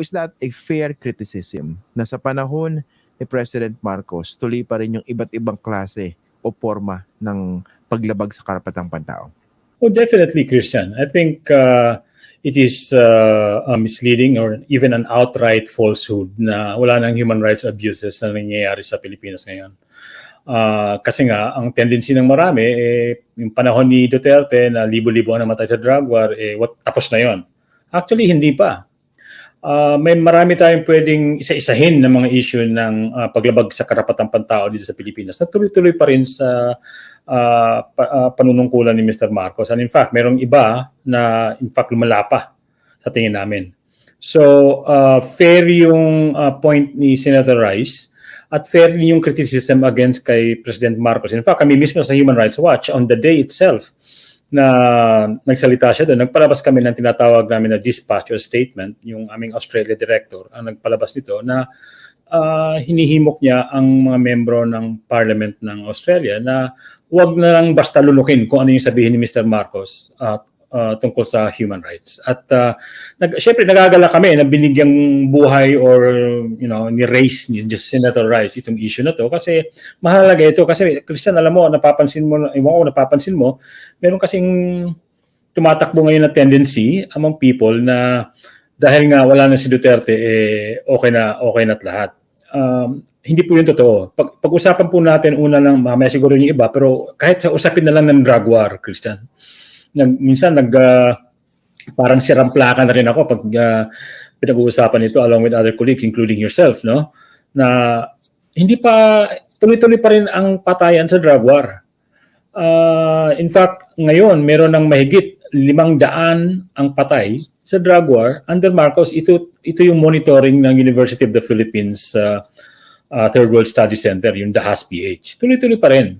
is that a fair criticism na sa panahon ni President Marcos, tuloy pa rin yung iba't ibang klase o forma ng paglabag sa karapatang pantao? Oh, definitely, Christian. I think uh, it is uh, uh, misleading or even an outright falsehood na wala nang human rights abuses na nangyayari sa Pilipinas ngayon. Uh, kasi nga, ang tendency ng marami, eh, yung panahon ni Duterte na libo-libo ang namatay sa drug war, eh, what, tapos na yon. Actually, hindi pa. Uh, may marami tayong pwedeng isa-isahin ng mga issue ng uh, paglabag sa karapatang pantao dito sa Pilipinas na tuloy-tuloy pa rin sa uh, pa, uh, panunungkulan ni Mr. Marcos. And in fact, merong iba na in fact lumala pa sa tingin namin. So, uh, fair yung uh, point ni Senator Rice at fair yung criticism against kay President Marcos. In fact, kami mismo sa Human Rights Watch, on the day itself, na nagsalita siya doon, nagpalabas kami ng tinatawag namin na dispatch or statement, yung aming Australia director ang nagpalabas nito na uh, hinihimok niya ang mga membro ng parliament ng Australia na huwag na lang basta lulukin kung ano yung sabihin ni Mr. Marcos at uh, tungkol sa human rights. At uh, nag, syempre nagagala kami na binigyang buhay or you know ni race ni just Senator Rice itong issue na to kasi mahalaga ito kasi Christian alam mo napapansin mo iwan ko napapansin mo meron kasing tumatakbo ngayon na tendency among people na dahil nga wala na si Duterte eh okay na okay na't lahat. Um, hindi po yun totoo. Pag, pag-usapan po natin una lang, mamaya siguro yung iba, pero kahit sa usapin na lang ng drug war, Christian, nag, minsan nag uh, parang siramplaka na rin ako pag uh, pinag-uusapan ito along with other colleagues including yourself no na hindi pa tuloy-tuloy pa rin ang patayan sa drug war. Uh, in fact, ngayon meron ng mahigit limang daan ang patay sa drug war under Marcos. Ito ito yung monitoring ng University of the Philippines uh, uh, Third World Study Center, yung DAHAS PH. Tuloy-tuloy pa rin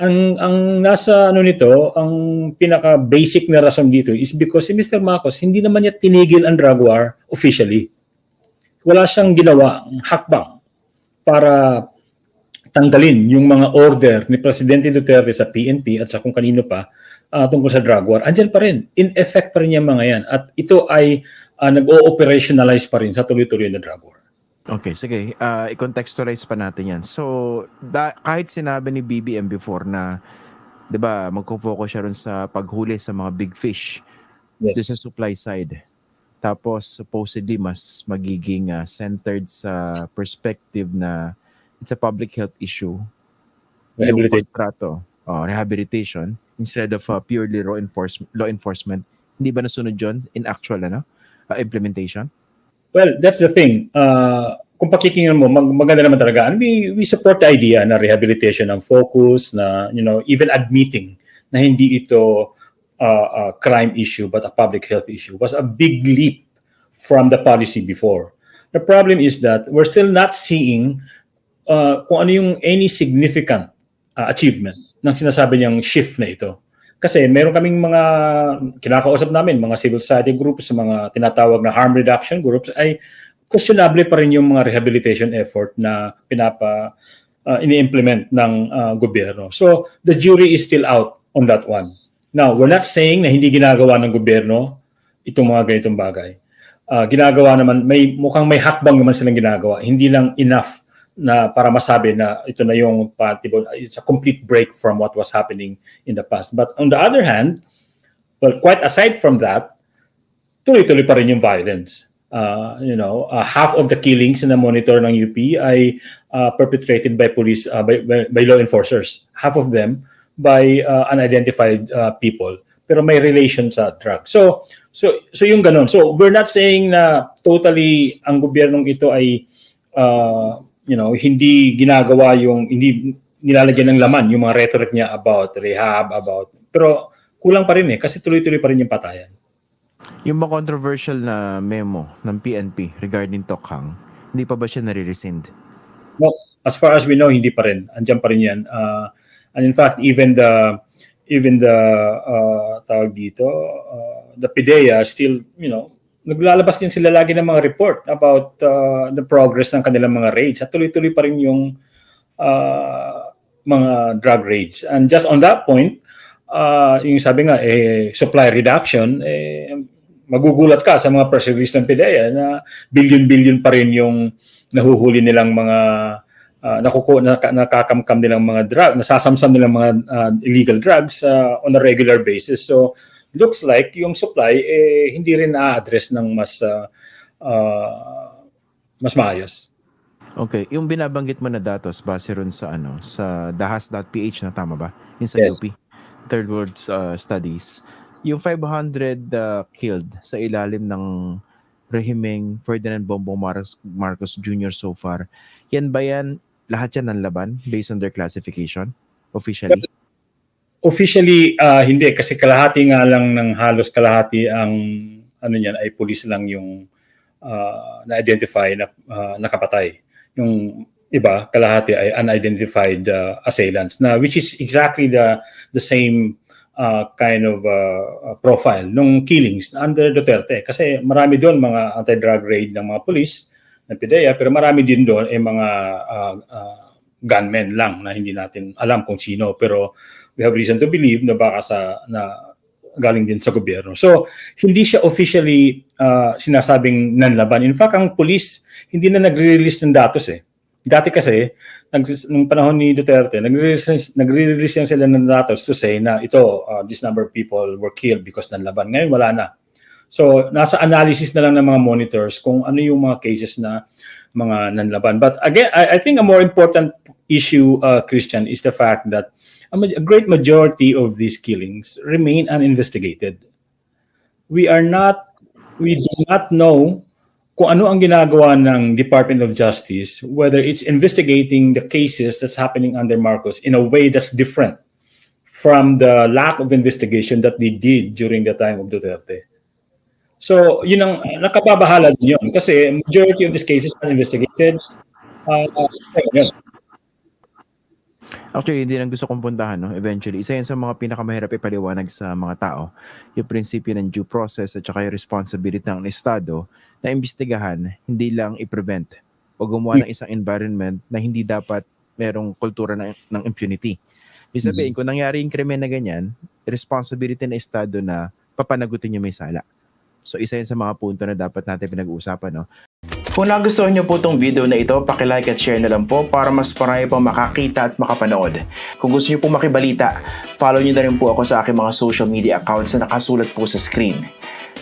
ang ang nasa ano nito, ang pinaka basic na rason dito is because si Mr. Marcos hindi naman niya tinigil ang drug war officially. Wala siyang ginawa hakbang para tanggalin yung mga order ni Presidente Duterte sa PNP at sa kung kanino pa uh, tungkol sa drug war. Andiyan pa rin. In effect pa rin yung mga yan. At ito ay uh, nag-o-operationalize pa rin sa tuloy-tuloy na drug war. Okay, sige. Uh, i-contextualize pa natin yan. So, da- kahit sinabi ni BBM before na, di ba, magko-focus siya ron sa paghuli sa mga big fish Yes. doon sa supply side. Tapos, supposedly, mas magiging uh, centered sa perspective na it's a public health issue. Yung Rehabilitation. kontrato, uh, rehabilitation, instead of uh, purely law enforcement, law enforcement. Hindi ba nasunod yun in actual ano, uh, implementation? Well, that's the thing. Uh, kung pakikinggan mo, mag maganda naman talaga. And we, we support the idea na rehabilitation ang focus, na, you know, even admitting na hindi ito uh, a crime issue but a public health issue was a big leap from the policy before. The problem is that we're still not seeing uh, kung ano yung any significant uh, achievement ng sinasabi niyang shift na ito. Kasi meron kaming mga kinakausap namin, mga civil society groups, mga tinatawag na harm reduction groups, ay questionable pa rin yung mga rehabilitation effort na pinapa uh, ini-implement ng uh, gobyerno. So the jury is still out on that one. Now, we're not saying na hindi ginagawa ng gobyerno itong mga ganitong bagay. Uh, ginagawa naman, may mukhang may hakbang naman silang ginagawa. Hindi lang enough na para masabi na ito na yung patibo, it's a complete break from what was happening in the past. But on the other hand, well, quite aside from that, tuloy-tuloy pa rin yung violence. Uh, you know, uh, half of the killings na monitor ng UP ay uh, perpetrated by police, uh, by, by, by law enforcers. Half of them by uh, unidentified uh, people pero may relation sa drug. So so so yung ganun. So we're not saying na totally ang gobyernong ito ay uh, you know, hindi ginagawa yung hindi nilalagyan ng laman yung mga rhetoric niya about rehab, about pero kulang pa rin eh kasi tuloy-tuloy pa rin yung patayan. Yung mga controversial na memo ng PNP regarding Tokhang, hindi pa ba siya nare-rescind? No, as far as we know hindi pa rin. Andiyan pa rin 'yan. Uh, and in fact even the even the uh, tawag dito uh, the PIDEA still you know naglalabas din sila lagi ng mga report about uh, the progress ng kanilang mga raids at tuloy-tuloy pa rin yung uh, mga drug raids and just on that point uh, yung sabi nga eh supply reduction eh magugulat ka sa mga press release ng PDEA na billion-billion pa rin yung nahuhuli nilang mga uh, nakuku naka, nakakamkam nilang mga drug, nasasamsam nilang mga ah, illegal drugs ah, on a regular basis. So looks like yung supply eh hindi rin na-address ng mas ah, ah, mas maayos. Okay, yung binabanggit mo na datos base ron sa ano, sa dahas.ph na tama ba? Yung sa Yes. UP, Third World uh, Studies. Yung 500 uh, killed sa ilalim ng rehimeng Ferdinand Bongbong Marcos, Marcos Jr. so far. Yan ba yan, lahat yan ng laban based on their classification? Officially? Officially ah, hindi kasi kalahati nga lang ng halos kalahati ang ano niyan ay pulis lang yung ah, na-identify na ah, nakapatay. Yung iba kalahati ay unidentified ah, assailants na which is exactly the the same ah, kind of ah, profile nung killings under Duterte kasi marami doon mga anti-drug raid ng mga pulis ng PDEA pero marami din doon ay mga ah, ah, gunmen lang na hindi natin alam kung sino pero we have reason to believe na baka sa na galing din sa gobyerno. So, hindi siya officially uh, sinasabing nanlaban. In fact, ang police hindi na nagre-release ng datos eh. Dati kasi, nag, nung panahon ni Duterte, nagre-release, nagre-release yan sila ng datos to say na ito, uh, this number of people were killed because nanlaban. Ngayon, wala na. So, nasa analysis na lang ng mga monitors kung ano yung mga cases na mga nanlaban. But again, I, I think a more important issue, uh, Christian, is the fact that a, ma- a great majority of these killings remain uninvestigated. We are not, we do not know kung ano ang ginagawa ng Department of Justice, whether it's investigating the cases that's happening under Marcos in a way that's different from the lack of investigation that they did during the time of Duterte. So, yun ang nakababahala din yun kasi majority of these cases are investigated. Uh, yun. Actually, hindi lang gusto kong puntahan, no? Eventually, isa yan sa mga pinakamahirap ipaliwanag sa mga tao. Yung prinsipyo ng due process at saka yung responsibility ng Estado na imbestigahan, hindi lang i-prevent o gumawa ng isang environment na hindi dapat merong kultura ng, ng impunity. Ibig sabihin, kung nangyari yung krimen na ganyan, responsibility ng Estado na papanagutin yung may sala. So, isa yan sa mga punto na dapat natin pinag-uusapan, no? Kung nagustuhan niyo po itong video na ito, like at share na lang po para mas marami pang makakita at makapanood. Kung gusto niyo po makibalita, follow niyo na rin po ako sa aking mga social media accounts na nakasulat po sa screen.